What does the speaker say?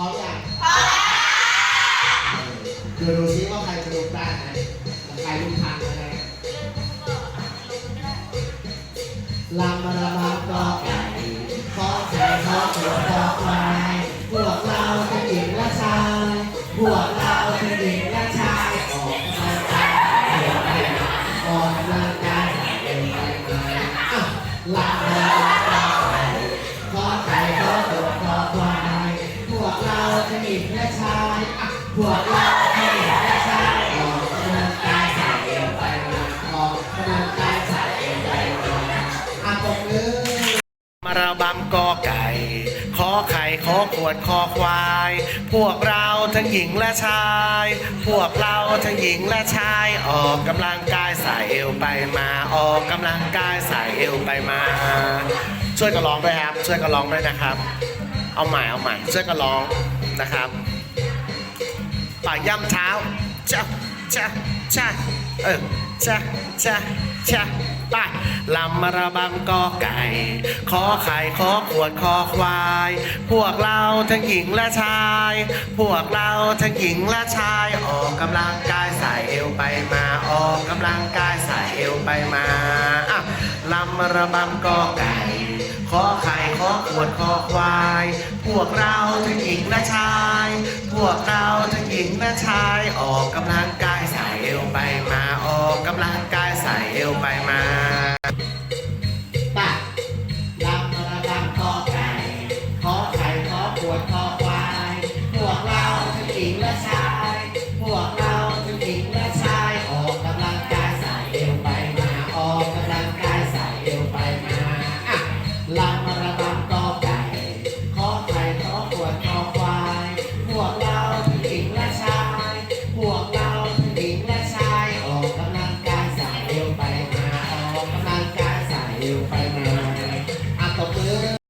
ร้อมยังเดี๋ยวดูซิว่าใครจะลุกได้ไหมแต่ใครลุกทันนะฮะลำมาระบำกอไก่ขอไข่ขอเป็ดขอควายพวกเราเป็นหญิงและชายพวกเราเป็นหญิงและชายออกกำลังกายเดี๋ยวไปออกกำลังกายเดี๋ยวไปมาอะลำมา หญิงและชายพวกเราหญิงและชายออกกำลังกายใส่เอวไปมาออกกำลังกายใส่เอวไปมาอะตบมือมาระบำกอไก่ขอไข่ขอขวดคอควาย พวกเราทั้งหญิงและชาย พวกเราทั้งหญิงและชาย ออกกำลังกายสายเอวไปมาออกกำลังกายสายเอวไปมา ช่วยกันร้องด้วยครับ ช่วยกันร้องด้วยนะครับ เอาใหม่เอาใหม่ช่วยกันร้อง นะครับป่าย่ำเท้าจ้าจ้าจ้าเออจ้าจ้าจ้าไป่ลำมาระบำกอไก่ ขอไข่ขอขวดคอควาย พวกเราทั้งหญิงและชาย พวกเราทั้งหญิงและชาย ออกกำลังกายสายเอวไปมา ออกกำลังกายสายเอวไปมาอะลำมาระบำกอไก่ ขอไข่ ขอขวดคอควาย พวกเราทั้งหญิงและชาย พวกเราทั้งหญิงและชาย ออกกำลังกายสายเอวไปมา ออกกำลังกายสายเอวไปมาป่ะลำมาระบำคอไก่ขอไข่ขอขวดคอควาย พวกเราทั้งหญิงและชาย พวกเรา วกเราทั้งหญิงและชาย พวกเราทั้งหญิงและชาย ออกกำลังกายสายเอวไปมาออกกำลังกายสายเอวไปมา